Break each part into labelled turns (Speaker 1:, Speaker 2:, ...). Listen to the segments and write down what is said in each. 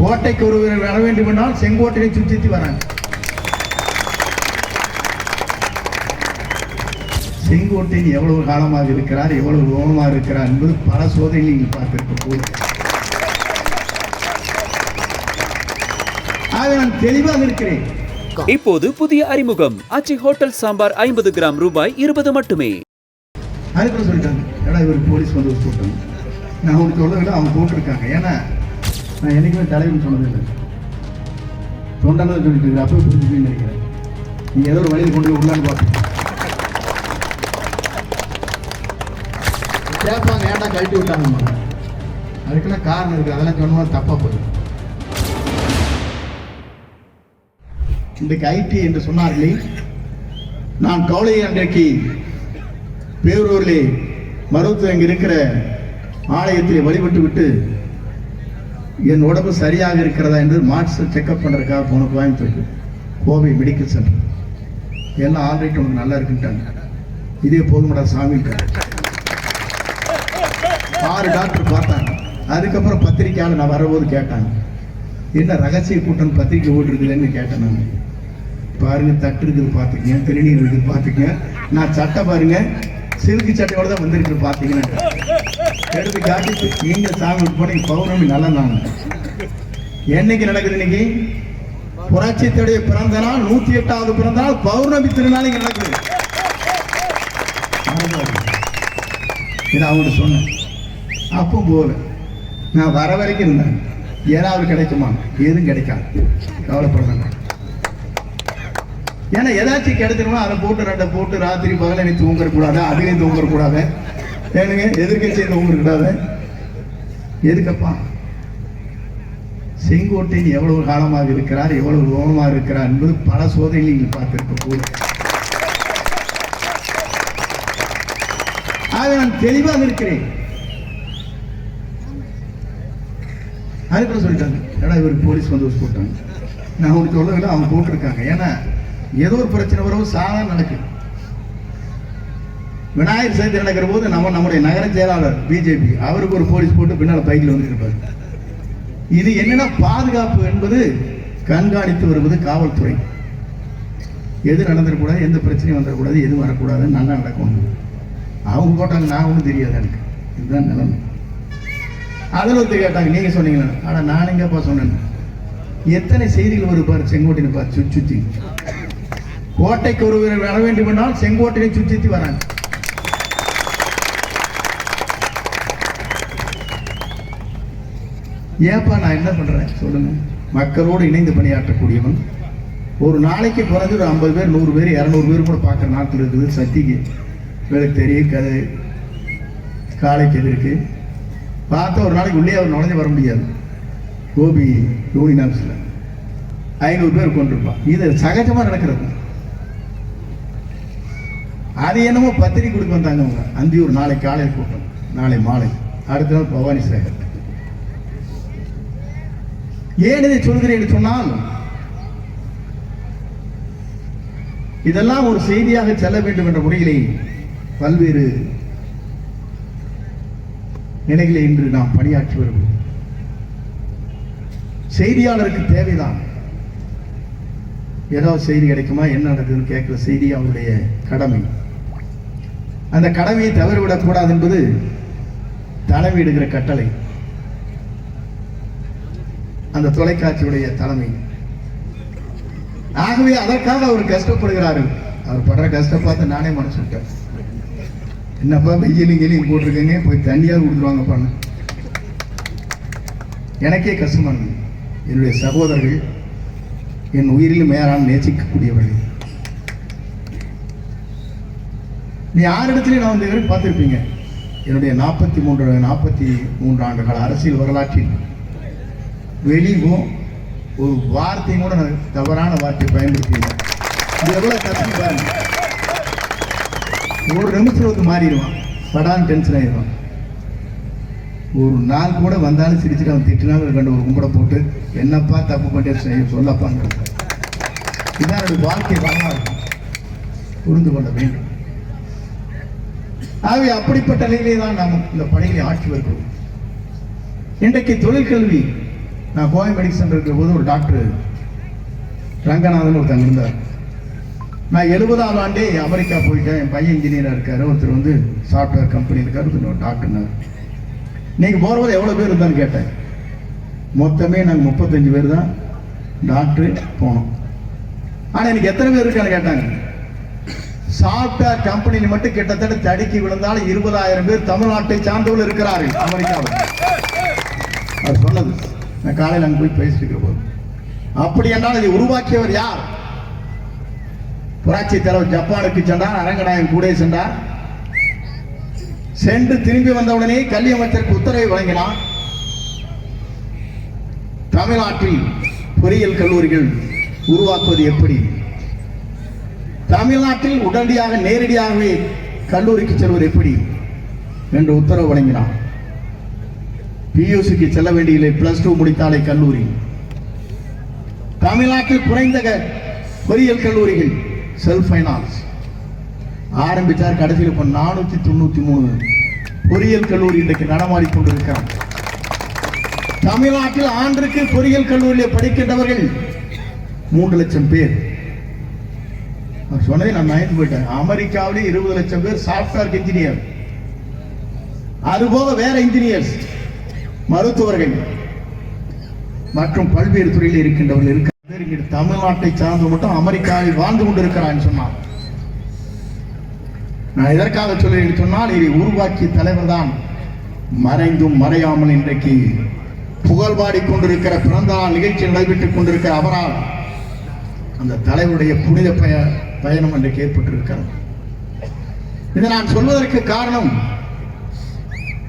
Speaker 1: கோட்டைக்கு ஒருவர் வர வேண்டும் என்றால் செங்கோட்டையை சுற்றி வராங்க. செங்கோட்டையின் எவ்வளவு காலமாக இருக்கிறார் எவ்வளவு கோபமாக இருக்கிறார் என்பது பல சோதனையில் நீங்கள் பார்த்திருக்க ஆக நான் தெளிவாக இருக்கிறேன்.
Speaker 2: இப்போது புதிய அறிமுகம். அச்சி ஹோட்டல் சாம்பார் ஐம்பது கிராம் ரூபாய் இருபது மட்டுமே.
Speaker 1: அதுக்குள்ள சொல்லிட்டாங்க. ஏடா இவர் போலீஸ் வந்து போட்டாங்க. நான் உனக்கு சொல்லவில்லை அவங்க போட்டிருக்காங்க. ஏன்னா நான் என்றைக்குமே தலைவன் சொன்னதில்லை. தொண்டனை சொல்லிட்டு இருக்கு. அப்போ புரிஞ்சுக்கணும்னு நினைக்கிறேன் நீ ஏதோ ஒரு வழியில் கொண்டு போய் உள்ளான்னு பார்த்து கேட்பாங்க ஏன்டா கழட்டி விட்டாங்க அதுக்கெல்லாம் காரணம் இருக்குது அதெல்லாம் சொன்னால் தப்பாக போயிடும் இன்றைக்கு ஐடி என்று சொன்னார்களே நான் கவலை அன்றைக்கு பேரூரிலே மருத்துவ இங்கே இருக்கிற ஆலயத்தில் வழிபட்டு விட்டு என் உடம்பு சரியாக இருக்கிறதா என்று மார்க்ஸ் செக்அப் பண்ணுறதுக்காக போன கோயம்புத்தூருக்கு. Kovai medical centre. எல்லாம் ஆல்ரெடி உனக்கு நல்லா இருக்குன்ட்டாங்க. இதே போதுமடா சாமிட்டாங்க ஆறு டாக்டர் பார்த்தாங்க. அதுக்கப்புறம் பத்திரிக்கையால் நான் வரும்போது கேட்டாங்க. என்ன ரகசிய கூட்டம் பத்திரிக்கை ஓட்டுருக்குதுன்னு கேட்டேன் நான். பாருங்க தட்டு இருக்குது பார்த்துக்கங்க. திருநீர் இருக்குது பார்த்துக்கங்க. நான் சட்டை பாருங்க. சில்கு சட்டையோட தான் வந்திருக்கு பார்த்தீங்கன்னா எடுத்து காட்டி நீங்க சாமி போனீங்க பௌர்ணமி நல்ல நாள். என்னைக்கு நடக்குது இன்னைக்கு? புரட்சித்துடைய பிறந்த நாள் நூத்தி எட்டாவது பிறந்த நாள் பௌர்ணமி திருநாள் இங்க நடக்குது. இது இதை அவங்கள்ட்ட சொன்னேன். அப்போ போல நான் வர வரைக்கும் இருந்தேன். ஏதாவது கிடைக்குமா? எதுவும் கிடைக்காது. கவலைப்படுறேன் ஏன்னா ஏதாச்சும் கிடைச்சிருமா அதை போட்டு ரெண்டை போட்டு ராத்திரி பகல நீ தூங்கக்கூடாது? அதுலேயும் தூங்கக்கூடாது. ஏனுங்க எதிர்கட்சி தூங்கக்கூடாது? எதுக்கப்பா? செங்கோட்டையின் எவ்வளவு காலமாக இருக்கிறார் எவ்வளவு கோபமாக இருக்கிறார் என்பது பல சோதனைகள் நீங்கள் பார்த்திருக்க போது ஆக நான் தெளிவாக இருக்கிறேன். அதுக்குள்ள சொல்லிட்டாங்க. ஏடா இவர் போலீஸ் வந்து போட்டாங்க? நான் உனக்கு சொல்லவில்லை அவங்க போட்டிருக்காங்க. ஏன்னா ஏதோ ஒரு பிரச்சனை வரும் சாதாரண நடக்குது விநாயகர் சதுர்த்தி நடக்கிற போது நம்ம நம்முடைய நகர செயலாளர் பிஜேபி அவருக்கு ஒரு போலீஸ் போட்டு பின்னால் பைக்கில் வந்து இருப்பார் இது என்னன்னா பாதுகாப்பு என்பது கண்காணித்து வருவது காவல்துறை. எது நடந்துடக்கூடாது எந்த பிரச்சனையும் வந்துடக்கூடாது எது வரக்கூடாதுன்னு நல்லா நடக்கணும் அவங்க போட்டாங்க நான் ஒன்றும் தெரியாது எனக்கு. இதுதான் நிலைமை. அதில் ஒருத்தர் கேட்டாங்க நீங்கள் சொன்னீங்களே. ஆனால் நான் எங்கேப்பா சொன்னேன் எத்தனை செய்திகள் வருப்பார் பாரு பாரு சுற்றி சுற்றி கோட்டைக்கு ஒருவர் வர வேண்டும் என்றால் செங்கோட்டையை சுற்றி சுற்றி வராங்க. ஏப்பா நான் என்ன பண்ணுறேன் சொல்லுங்க. மக்களோடு இணைந்து பணியாற்றக்கூடியவன். ஒரு நாளைக்கு குறைஞ்சு ஒரு ஐம்பது பேர் நூறு பேர் இரநூறு பேர் கூட பார்க்குற நாட்டில் இருக்குது. சக்திக்கு வேலைக்கு தெரியும் கதை. காலைக்கு எது இருக்கு பார்த்தா ஒரு நாளைக்கு உள்ளே அவர் நுழைஞ்சு வர முடியாது. கோபி யூனியன் ஆஃபீஸில். ஐநூறு பேர் கொண்டிருப்பான் இது சகஜமாக நடக்கிறது. அது என்னமோ பத்திரிக்கை கொடுக்க வந்தாங்க அவங்க அந்தியூர் நாளை காலையில் கூட்டம் நாளை மாலை. அடுத்த நாள் பவானி சேகர். ஏன் இதை சொல்கிறேன் என்று சொன்னால் இதெல்லாம் ஒரு செய்தியாக செல்ல வேண்டும் என்ற முறையிலே பல்வேறு நிலைகளை இன்று நாம் பணியாற்றி வருகிறோம். செய்தியாளருக்கு தேவைதான். ஏதாவது செய்தி கிடைக்குமா? என்ன நடக்குதுன்னு கேட்குற செய்தி அவருடைய கடமை. அந்த கடமையை தவறிவிடக்கூடாது என்பது என்பது எடுக்கிற கட்டளை. அந்த தொலைக்காட்சியுடைய தலைமை. ஆகவே அதற்காக அவர் கஷ்டப்படுகிறார்கள் அவர் படுற கஷ்டம் பார்த்து நானே மனசு விட்டேன் என்னப்பா வெயிலும் கீழியும் போட்டிருக்கீங்க? போய் தண்ணியாக பண்ண எனக்கே கஷ்டமான என்னுடைய சகோதரர்கள் என் உயிரிலும் மேலான நேசிக்கக்கூடியவர்கள். நீ யார் இடத்துலையும் நான் வந்து வரைக்கும் பார்த்துருப்பீங்க என்னுடைய நாற்பத்தி மூன்று நாற்பத்தி மூன்று ஆண்டு கால அரசியல் வரலாற்றில் வெளியும் ஒரு வார்த்தையும் கூட நான் தவறான வார்த்தையை பயன்படுத்தினேன் இது எவ்வளோ கஷ்டம் பாருங்க. ஒரு நிமிஷம் வந்து மாறிடுவான். சடான் டென்ஷன் ஆயிடுவான். ஒரு நாள் கூட வந்தாலும் சிரிச்சுட்டு அவன் திட்டினாலும் கண்டு ஒரு கும்பிட போட்டு என்னப்பா தப்பு பண்ணிட்டு சொல்லப்பான்னு இதான் என்னுடைய வாழ்க்கை வரலாறு. புரிந்து கொள்ள வேண்டும். ஆகவே அப்படிப்பட்ட நிலையிலே தான் நாம் இந்த பணிகளை ஆட்சி வருகிறோம். இன்றைக்கு தொழிற்கல்வி நான் கோவை மெடிசன் இருக்கிற போது ஒரு டாக்டர் ரங்கநாதன் ஒருத்தங்க இருந்தார். நான் எழுபதாம் ஆண்டே அமெரிக்கா போயிட்டேன். என் பையன் இன்ஜினியராக இருக்கார். ஒருத்தர் வந்து சாஃப்ட்வேர் கம்பெனி இருக்கார். ஒருத்தர் ஒரு டாக்டர்னார் நீங்கள் போகிறபோது எவ்வளோ பேர் இருந்தான்னு கேட்டேன். மொத்தமே நாங்கள் முப்பத்தஞ்சு பேர் தான் டாக்டர் போனோம். ஆனால் எனக்கு எத்தனை பேர் இருக்கான்னு கேட்டாங்க. சாஃப்ட்வேர் கம்பெனியில் மட்டும் கிட்டத்தட்ட தடுக்கி விழுந்தாலும் இருபதாயிரம் பேர் தமிழ்நாட்டை சார்ந்தவர்கள் இருக்கிறார்கள் அமெரிக்காவில். அவர் சொன்னது நான் காலையில் அங்கே போய் பேசிட்டு இருக்கிற போது அப்படி என்றால் இதை உருவாக்கியவர் யார்? புராட்சி தலைவர் ஜப்பானுக்கு சென்றார் அரங்கநாயகம் கூட சென்றார். சென்று திரும்பி வந்தவுடனே கல்வி அமைச்சருக்கு உத்தரவை வழங்கினார். தமிழ்நாட்டில் பொறியியல் கல்லூரிகள் உருவாக்குவது எப்படி? தமிழ்நாட்டில் உடனடியாக நேரடியாகவே கல்லூரிக்கு செல்வது எப்படி என்று உத்தரவு வழங்கினார். பியூசிக்கு செல்ல வேண்டியதில்லை. பிளஸ் டூ முடித்தாலே கல்லூரி. தமிழ்நாட்டில் குறைந்த பொறியியல் கல்லூரிகள் செல்ஃப் ஃபைனான்ஸ் ஆரம்பித்தார் கடைசியில் இப்போ நானூற்றி தொண்ணூற்றி மூணு. பொறியியல் கல்லூரி இன்றைக்கு நடமாடி கொண்டிருக்கிறார். தமிழ்நாட்டில் ஆண்டுக்கு பொறியியல் கல்லூரியில் படிக்கின்றவர்கள் மூன்று லட்சம் பேர். சொன்னதை நான் நயந்து போயிட்டேன். அமெரிக்காவிலே இருபது லட்சம் பேர் சாஃப்ட்வேர் இன்ஜினியர் அதுபோக வேற இன்ஜினியர்ஸ் மருத்துவர்கள் மற்றும் பல்வேறு துறையில் இருக்கின்றவர்கள் இருக்க தமிழ்நாட்டை சார்ந்து மட்டும் அமெரிக்காவில் வாழ்ந்து கொண்டிருக்கிறான்னு சொன்னார். நான் எதற்காக சொல்கிறேன் சொன்னால் இதை உருவாக்கிய தலைவர் தான் மறைந்தும் மறையாமல் இன்றைக்கு புகழ்பாடி கொண்டிருக்கிற பிறந்த நாள் நிகழ்ச்சி நடைபெற்றுக் கொண்டிருக்கிற அவரால் அந்த தலைவருடைய புனித பெயர் பயணம் அன்றைக்கு ஏற்பட்டிருக்கிறது இதை நான் சொல்வதற்கு காரணம்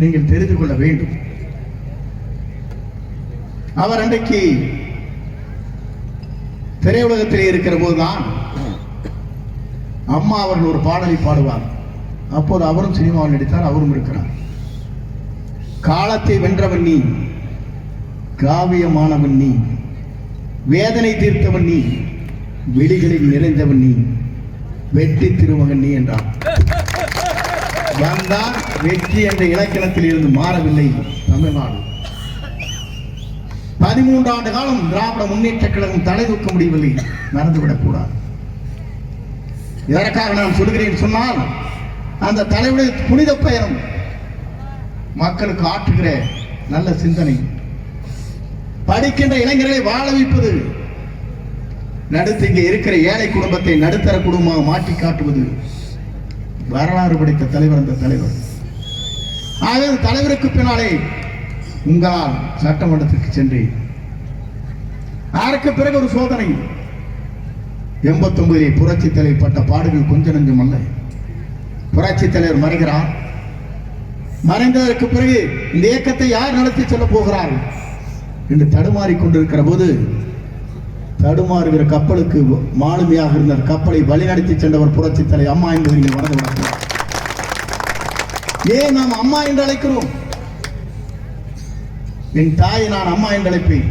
Speaker 1: நீங்கள் தெரிந்து கொள்ள வேண்டும். அவர் அன்றைக்கு திரையுலகத்திலே இருக்கிற போதுதான் அம்மா அவர்கள் ஒரு பாடலை பாடுவார். அப்போது அவரும் சினிமாவில் நடித்தார் அவரும் இருக்கிறார். காலத்தை வென்றவன் நீ காவியமானவன் நீ வேதனை தீர்த்தவன் நீ வெளிகளில் நிறைந்தவன் நீ. வெற்றி திருமகன் நீ என்றான். வந்தார் வெற்றி என்ற இலக்கணத்தில் இருந்து மாறவில்லை தமிழ்நாடு. பதிமூன்று ஆண்டு காலம் திராவிட முன்னேற்ற கழகம் தலை தூக்க முடியவில்லை. மறந்துவிடக் கூடாது. இதற்காக நான் சொல்கிறேன் சொன்னால் அந்த தலைவருடைய புனித பயணம் மக்களுக்கு ஆற்றுகிற நல்ல சிந்தனை. படிக்கின்ற இளைஞர்களை வாழ வைப்பது நடுத்து இங்கே இருக்கிற ஏழை குடும்பத்தை நடுத்தர குடும்பமாக மாற்றி காட்டுவது வரலாறு படைத்த தலைவர் அந்த தலைவர். ஆகவே அந்த தலைவருக்கு பின்னாலே உங்களால் சட்டமன்றத்திற்கு சென்று அதற்கு பிறகு ஒரு சோதனை. எண்பத்தொன்பதிலே புரட்சி தலைவர் பட்ட பாடுகள் கொஞ்ச நஞ்சம் அல்ல. புரட்சி தலைவர் மறைகிறார். மறைந்ததற்கு பிறகு இந்த இயக்கத்தை யார் நடத்தி செல்ல போகிறார்கள் என்று தடுமாறி கொண்டிருக்கிற போது தடுமாறுகிற கப்பலுக்கு மாலுமியாக இருந்த கப்பலை வழிநடத்தி சென்றவர் புரட்சி தலை அம்மா என்பதை நீங்கள் மறந்து விடக்கூடாது ஏன் நாம் அம்மா என்று அழைக்கிறோம்? என் தாயை நான் அம்மா என்று அழைப்பேன்.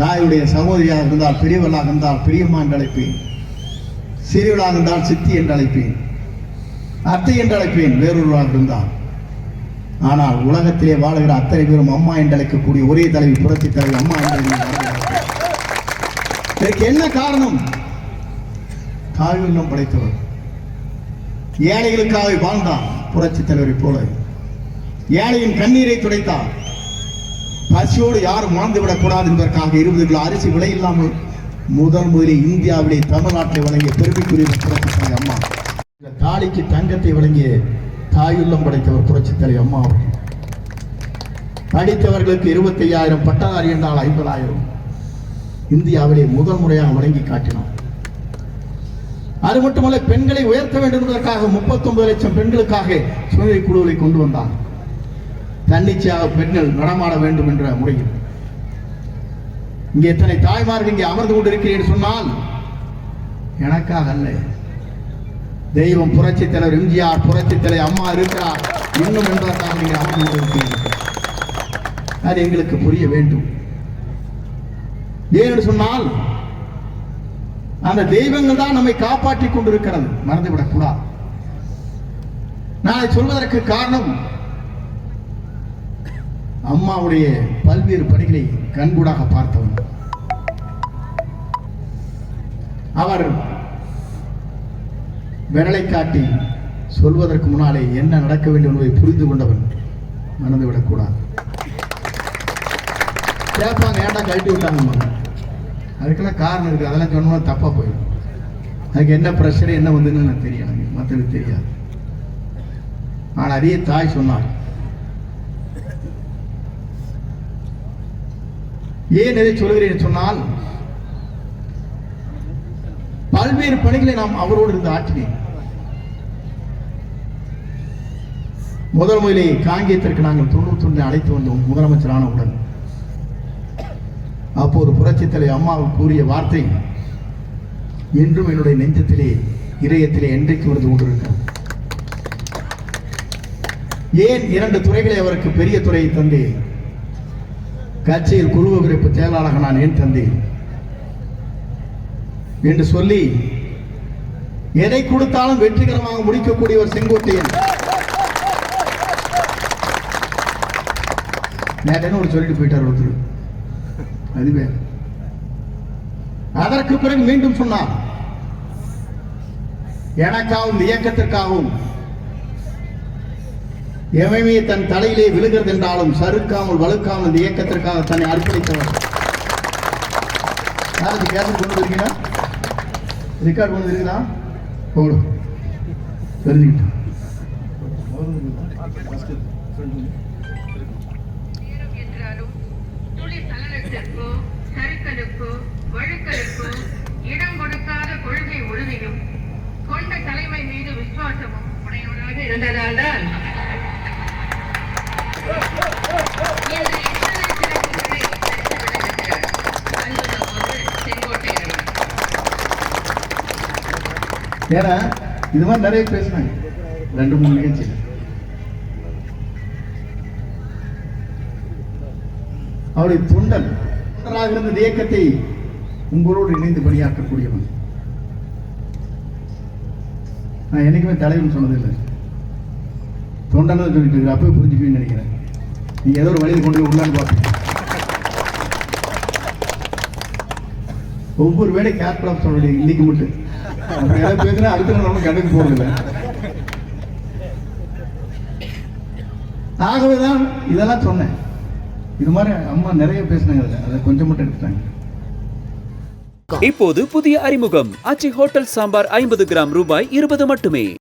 Speaker 1: தாயுடைய சகோதரியாக இருந்தால் பெரியவளாக இருந்தால் பெரியம்மா என்று அழைப்பேன். சிறியவளாக இருந்தால் சித்தி என்று அழைப்பேன். அத்தை என்று அழைப்பேன் வேறொருவராக இருந்தால். ஆனால் உலகத்திலே வாழுகிற அத்தனை பேரும் அம்மா என்று அழைக்கக்கூடிய ஒரே தலைவி புரட்சி தலைவி அம்மா என்று இதற்கு என்ன காரணம்? தாயுள்ளம் படைத்தவர். ஏழைகளுக்காக வாழ்ந்தான் புரட்சி தலைவரை போல ஏழையின் கண்ணீரை துடைத்தார். பசியோடு யாரும் வாழ்ந்து விடக்கூடாது என்பதற்காக இருபது கிலோ அரிசி விலை இல்லாமல் முதல் முதலில் இந்தியாவிலே தமிழ்நாட்டில் வழங்கிய பெருமைக்குரிய புரட்சி தலைவி அம்மா. இந்த தாலிக்கு தங்கத்தை வழங்கிய தாயுள்ளம் படைத்தவர் புரட்சி தலைவி அம்மா அவர்கள். படித்தவர்களுக்கு இருபத்தி ஐயாயிரம் பட்டதாரி என்றால் ஐம்பதாயிரம். இந்தியாவிலே முதல் முறையாக வழங்கி காட்டினார் அது மட்டுமல்ல பெண்களை உயர்த்த வேண்டும் என்பதற்காக 39 லட்சம் பெண்களுக்காக சுய குழுவை கொண்டு வந்தார். தன்னிச்சையாக பெண்கள் நடமாட வேண்டும் என்ற முறையில். இங்கே எத்தனை தாய்மார்கள் இங்கே அமர்ந்து கொண்டிருக்கிறேன் சொன்னால் எனக்காக அல்ல. தெய்வம் புரட்சி தலைவர் எம்ஜிஆர் புரட்சி தலைவர் அம்மா இருக்கிறார். இன்னும் என்பதற்காக நீங்கள் அமர்ந்து கொண்டிருக்கிறீர்கள். அது எங்களுக்கு புரிய வேண்டும். ஏன்னு சொன்னால் அந்த தெய்வங்கள் தான் நம்மை காப்பாற்றிக் கொண்டிருக்கிறது. மறந்துவிடக்கூடாது நான் சொல்வதற்கு காரணம் அம்மாவுடைய பல்வேறு பணிகளை கண்கூடாக பார்த்தவன். அவர் விரலை காட்டி சொல்வதற்கு முன்னாலே என்ன நடக்க வேண்டும் என்பதை புரிந்து கொண்டவன் மறந்து விடக்கூடாது கேட்பாங்க ஏன்டா கழட்டி விட்டாங்க அதுக்கெல்லாம் காரணம் இருக்குது அதெல்லாம் சொன்னோம்னா தப்பாக போயிடும். அதுக்கு என்ன ப்ரெஷர் என்ன வந்துன்னு எனக்கு தெரியும் எனக்கு மற்றதுக்கு தெரியாது. ஆனால் அதே தாய் சொன்னார் ஏன் எதை சொல்கிறேன் சொன்னால் பல்வேறு பணிகளை நாம் அவரோடு இருந்து ஆற்றினேன். முதல் முதலே காங்கியத்திற்கு நாங்கள் தொண்ணூத்தொன்று அழைத்து வந்தோம் முதலமைச்சரான உடன். அப்போது புரட்சித்தலை தலைவர் அம்மாவுக்கு கூறிய வார்த்தை என்றும் என்னுடைய நெஞ்சத்திலே இதயத்திலே என்றைக்கு வந்து கொண்டிருக்கிறது ஏன் இரண்டு துறைகளை அவருக்கு பெரிய துறையை தந்தேன்? கட்சியில் குழு விரைப்பு செயலாளராக நான் ஏன் தந்தேன்? என்று சொல்லி எதை கொடுத்தாலும் வெற்றிகரமாக முடிக்கக்கூடிய ஒரு செங்கோட்டையன். நேற்று ஒரு சொல்லிட்டு போயிட்டார் ஒருத்தர். அதுவே அதற்கு பிறகு மீண்டும் சொன்னார் எனக்காகவும் இந்த இயக்கத்திற்காகவும் எவையுமே தன் தலையிலே விழுகிறது என்றாலும் சறுக்காமல் வலுக்காமல் இந்த இயக்கத்திற்காக தன்னை அர்ப்பணித்தவர். யாருக்கு கேசட் கொண்டு இருக்கீங்களா ரெக்கார்ட் கொண்டு இருக்கீங்களா போடும் தெரிஞ்சுக்கிட்டேன்
Speaker 3: நேரம் என்றாலும் துளி சலனத்திற்கோ சறுக்கலுக்கோ வழுக்கலுக்கோ இடம் கொடுக்காத கொள்கை உறுதியும் கொண்ட தலைமை மீது விசுவாசமும் உடையவராக இருந்ததால் தான்
Speaker 1: ஏன்னா இது மாதிரி நிறைய பேசினாங்க ரெண்டு மூணு நிகழ்ச்சியில். அவருடைய தொண்டன் தொண்டராக இருந்த இயக்கத்தை உங்களோடு இணைந்து பணியாற்றக்கூடியவன். நான் என்னைக்குமே தலைவன் சொன்னதில்லை. தொண்டன் சொல்லிட்டு இருக்கிற அப்பவே புரிஞ்சுக்குவீன்னு நினைக்கிறேன். நீ ஏதோ ஒரு வழியில் கொண்டு போய் உள்ளான்னு பார்ப்பீங்க ஒவ்வொரு வேலை கேப்டன் சொல்ல வேண்டியது இன்னைக்கு மட்டும். அப்புறம் ஏதாவது பேசுனா அடுத்த நாள் நம்ம கண்ணுக்கு போறதில்லை. ஆகவேதான் இதெல்லாம் சொன்னேன். இது மாதிரி அம்மா நிறைய பேசினாங்க அதில். அதை கொஞ்சம் மட்டும் எடுத்துட்டாங்க.
Speaker 2: இப்போது புதிய அறிமுகம். ஆச்சி ஹோட்டல் சாம்பார் ஐம்பது கிராம் ரூபாய் இருபது மட்டுமே.